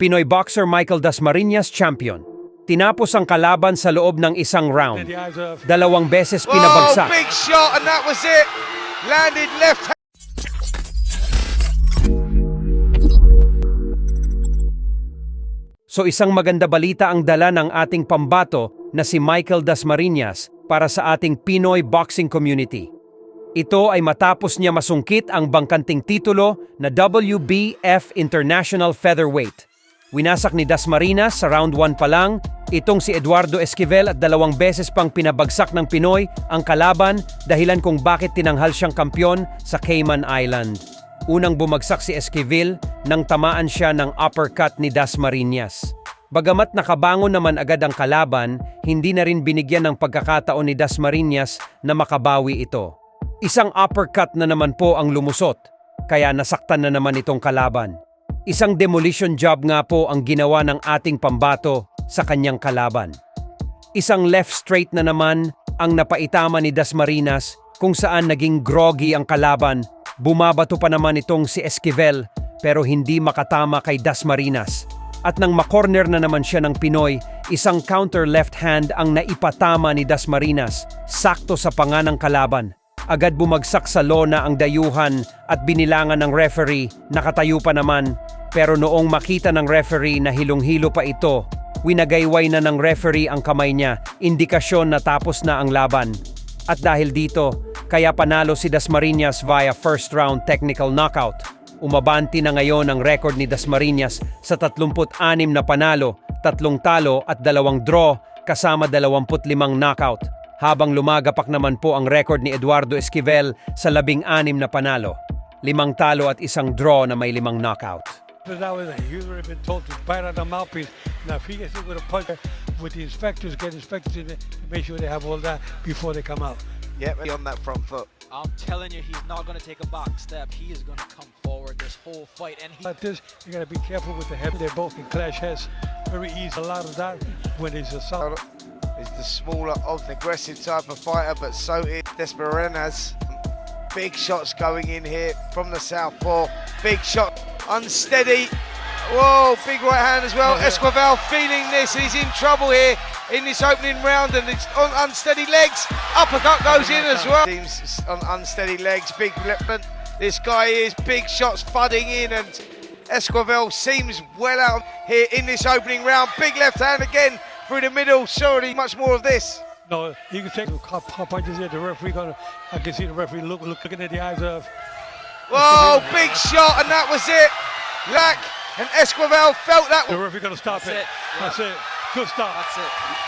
Pinoy boxer Michael Dasmariñas champion. Tinapos ang kalaban sa loob ng isang round. Dalawang beses Oh, pinabagsak. big shot, and that was it. Landed left So isang maganda balita ang dala ng ating pambato na si Michael Dasmariñas para sa ating Pinoy boxing community. Ito ay matapos niya masungkit ang bangkanting titulo na WBF International Featherweight. Winasak ni Dasmariñas sa round 1 pa lang itong si Eduardo Esquivel at dalawang beses pang pinabagsak ng Pinoy ang kalaban dahilan kung bakit tinanghal siyang kampyon sa Cayman Island. Unang bumagsak si Esquivel nang tamaan siya ng uppercut ni Dasmariñas. Bagamat nakabangon naman agad ang kalaban, hindi na rin binigyan ng pagkakataon ni Dasmariñas na makabawi ito. Isang uppercut na naman po ang lumusot, kaya nasaktan na naman itong kalaban. Isang demolition job nga po ang ginawa ng ating pambato sa kanyang kalaban. Isang left straight na naman ang napaitama ni Dasmariñas kung saan naging groggy ang kalaban. Bumabato pa naman itong si Esquivel pero hindi makatama kay Dasmariñas. At nang makorner na naman siya ng Pinoy, isang counter left hand ang naipatama ni Dasmariñas, sakto sa panga ng kalaban. Agad bumagsak sa lona ang dayuhan at binilangan ng referee, nakatayo pa naman. Pero noong makita ng referee na hilong-hilo pa ito, winagayway na ng referee ang kamay niya, indikasyon na tapos na ang laban. At dahil dito, kaya panalo si Dasmariñas via first round technical knockout. Umabanti na ngayon ang record ni Dasmariñas sa 36 na panalo, tatlong talo at dalawang draw kasama 25 knockout. Habang lumagapak naman po ang record ni Eduardo Esquivel sa 16 na panalo, limang talo at isang draw na may limang knockout. But that was he would have been told to bite on the mouthpiece. Now if he gets hit with a punch with the inspectors, get inspectors in there, make sure they have all that before they come out. Yep, on that front foot. I'm telling you, he's not going to take a back step. He is going to come forward this whole fight, and he. Like this, you gotta be careful with the head. They both can clash heads very easy. A lot of that when there's a sound. Is the smaller of the aggressive type of fighter, but so is Desperanas. Big shots going in here from the southpaw. Big shot, unsteady. Whoa, big right hand as well. Yeah. Esquivel feeling this. He's in trouble here in this opening round, and it's on unsteady legs. Uppercut goes in as well. Seems on unsteady legs. Big left. This guy is big shots thudding in, and Esquivel seems well out here in this opening round. Big left hand again through the middle. Surely much more of this. No, he can take a couple couple punches here. The referee gonna. I can see the referee look, look looking at the eyes of. Whoa, big shot, and that was it. Lack and Esquivel felt that. The referee gonna stop That's it. it. That's it. Good stop. That's it.